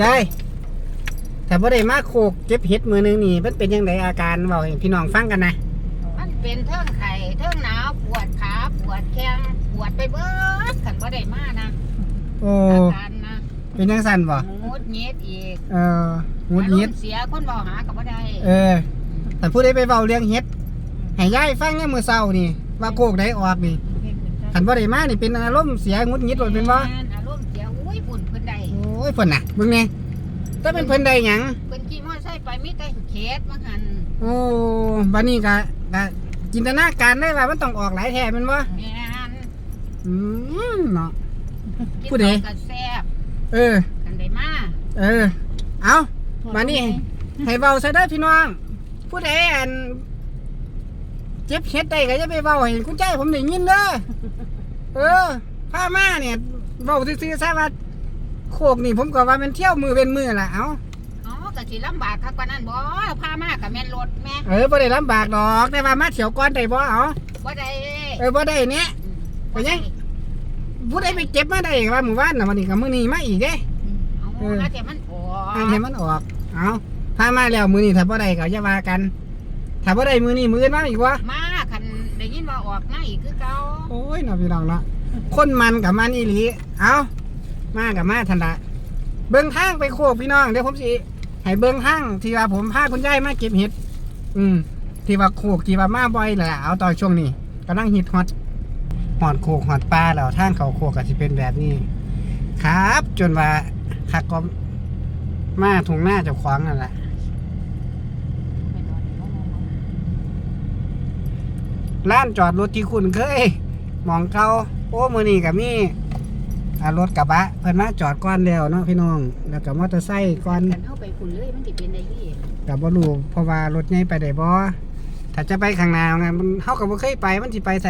ยายแต่บ่ได้มาโคกเก็บเห็ดมือหนึงนี่มันเป็นยังไงอาการเว้าให้พี่น้องฟังกันนะมันเป็นเทิงไข่เทิงหนาวปวดขาปวดแข้งปวดไปเบิดขันบ่ได้มานะโอ้อาการนะเป็นยังสั่นบ่หมูดเงียดอีกเออหงุดหงิดอารมณ์เสียคนบ่หากับบ่ได้เออแต่ผู้ใดไปเว้าเรื่องเห็ดให้ยายฟังยามมื้อเช้านี่ว่าโคกได้ออกนี่คันบ่ได้มานี่เป็นอารมณ์เสียหงุดหงิดโดดเป็นบ่ แม่นอารมณ์เสียอุ้ยบุญเพิ่นได้โอ้ยเพิ่นน่ะเบิ่งแหน่ถ้าเป็นเพิ่นได้หยังเพิ่นขี่มอเตอร์ไซค์ไปมีแต่เขตมาหันโอ้บัดนี้ก็ก็จินตนาการได้ว่ามันต้องออกหลายแท้แม่นบ่แม่นอืมเนาะ กินผู้ใด ข้าวกับแซ่บเออ กันได้มาเออ เอามานี่ให้เบาซะเด้อพี่น้องผู้ใดอันเจ็บเฮ็ดได้ก็จะไปเบาให้คุณใจผมได้ยินเด้อเออผ้ามาเนี่ยเบาซื่อๆซะว่า โคกนี่ผมก็ว่ามันเที่ยวมือเป็นมือล่ะเอาอ๋อก็สิลำบากคักกว่านั้นบ่พามากับแม่นรถแม่เออบ่ได้ลำบากดอกแต่ว่ามาเที่ยวก่อนได้บ่เอาบ่ได้เออบ่ได้เนี่ยไปยังผู้ใดไปเจ็บมาได้ก็ว่าหมู่บ้านน่ะวันนี้ก็มื้อนี้มาอีกเด้เอาเออแล้วแต่มันออกอันให้มันออกเอาพามาแล้วมื้อนี้ถ้าบ่ได้ก็อย่าว่ากันถ้าบ่ได้มื้อนี้มื้ออื่นมาอีกวะมาคันได้ยินว่าออกมาอีกคือเก่าโอ้ยเนาะพี่น้องเนาะคนมันกับมันอีหลีเอา มากับมาทันละเบิ้งทางไปโคกพี่น้องเดี๋ยวผมสิให้เบิ้งทางที่ว่าผมพาคุณยายมาเก็บเห็ด อืม ที่ว่าโคกที่ว่ามาบ่อยแหละเอาตอนช่วงนี้กำลังฮิตฮอตหอดโคกหอดปลาแล้วทางเขาโคกก็สิเป็นแบบนี้ ครับ จนว่าคักก็มาถุงหน้าเจ้าของนั่นแหละร้านจอดรถที่คุณเคยมองเก่าโอ้มือนี่กับมี่ อ่ารถกระบะเพิ่นมาจอดก่อนแล้วเนาะพี่น้อง แล้วก็มอเตอร์ไซค์ก่อนกันเข้าไปคุณเลยมันสิเป็นได้ยี่กับบ่รู้เพราะว่ารถใหญ่ไปได้บ่ถ้าจะไปข้างหน้าไงมันเฮาก็บ่เคยไปมันสิไปไส